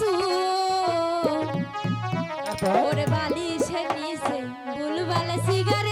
সু ওর বালিশের নিচে বুলবাল সিগারে